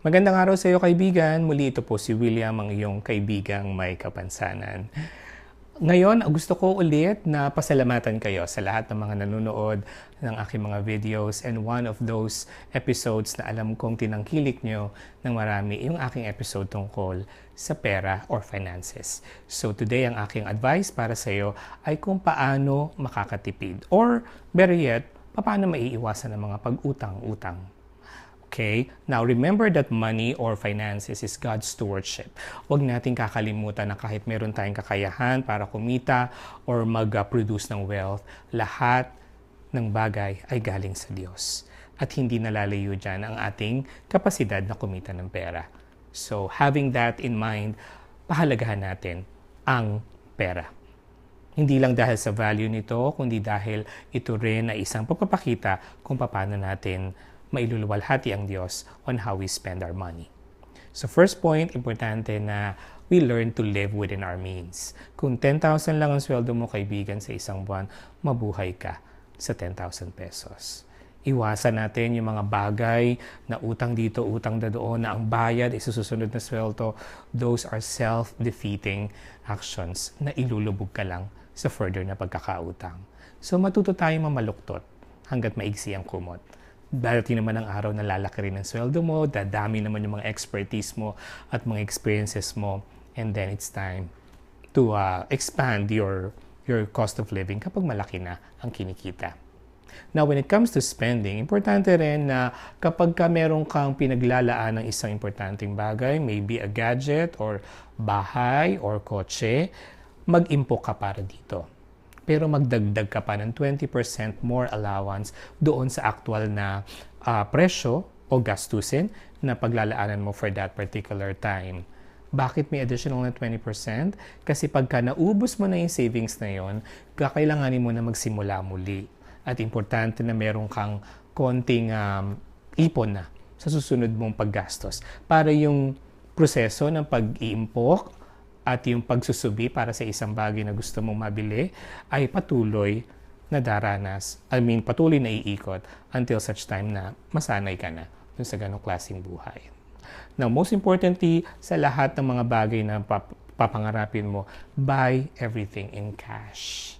Magandang araw sa iyo kaibigan. Muli ito po si William, ang iyong kaibigang may kapansanan. Ngayon, gusto ko ulit na pasalamatan kayo sa lahat ng mga nanonood ng aking mga videos and one of those episodes na alam kong tinangkilik nyo ng marami yung aking episode tungkol sa pera or finances. So today, ang aking advice para sa iyo ay kung paano makakatipid or better yet, paano maiiwasan ang mga pag-utang-utang Okay? Now, remember that money or finances is God's stewardship. Huwag nating kakalimutan na kahit meron tayong kakayahan para kumita or mag-produce ng wealth, lahat ng bagay ay galing sa Diyos. At hindi nalalayo dyan ang ating kapasidad na kumita ng pera. So, having that in mind, pahalagahan natin ang pera. Hindi lang dahil sa value nito, kundi dahil ito rin ay isang pagpapakita kung paano natin mailuluwalhati ang Diyos on how we spend our money. So first point, importante na we learn to live within our means. Kung 10,000 lang ang sweldo mo kaibigan sa isang buwan, mabuhay ka sa 10,000 pesos. Iwasan natin yung mga bagay na utang dito, utang na doon, na ang bayad ay susunod na sweldo. Those are self-defeating actions na ilulubog ka lang sa further na pagkakautang. So matuto tayong mamaluktot hanggat maigsi ang kumot darating naman ang araw na lalaki rin ang sweldo mo, dadami naman yung mga expertise mo at mga experiences mo, and then it's time to uh, expand your your cost of living kapag malaki na ang kinikita. Now, when it comes to spending, importante rin na kapag ka meron kang pinaglalaan ng isang importanteng bagay, maybe a gadget or bahay or kotse, mag-impok ka para dito pero magdagdag ka pa ng 20% more allowance doon sa actual na uh, presyo o gastusin na paglalaanan mo for that particular time. Bakit may additional na 20%? Kasi pagka naubos mo na yung savings na yon, kakailanganin mo na magsimula muli. At importante na meron kang konting um, ipon na sa susunod mong paggastos para yung proseso ng pag-iimpok at yung pagsusubi para sa isang bagay na gusto mong mabili ay patuloy na daranas. I mean, patuloy na iikot until such time na masanay ka na dun sa ganong klaseng buhay. Now, most importantly, sa lahat ng mga bagay na pap- papangarapin mo, buy everything in cash.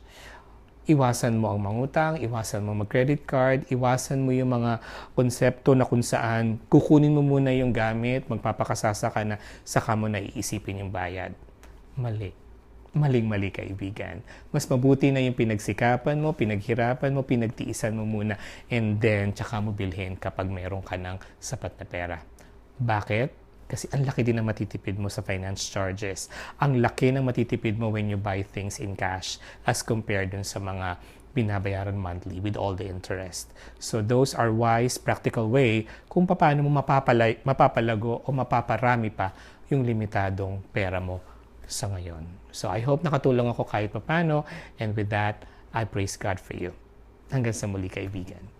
Iwasan mo ang mangutang, iwasan mo mag-credit card, iwasan mo yung mga konsepto na kung saan kukunin mo muna yung gamit, magpapakasasa ka na, saka mo na iisipin yung bayad mali. Maling-mali kaibigan. Mas mabuti na yung pinagsikapan mo, pinaghirapan mo, pinagtiisan mo muna, and then tsaka mo bilhin kapag meron ka ng sapat na pera. Bakit? Kasi ang laki din ng matitipid mo sa finance charges. Ang laki ng matitipid mo when you buy things in cash as compared dun sa mga binabayaran monthly with all the interest. So those are wise, practical way kung paano mo mapapalay, mapapalago o mapaparami pa yung limitadong pera mo sa ngayon. So I hope nakatulong ako kahit papano and with that, I praise God for you. Hanggang sa muli kaibigan.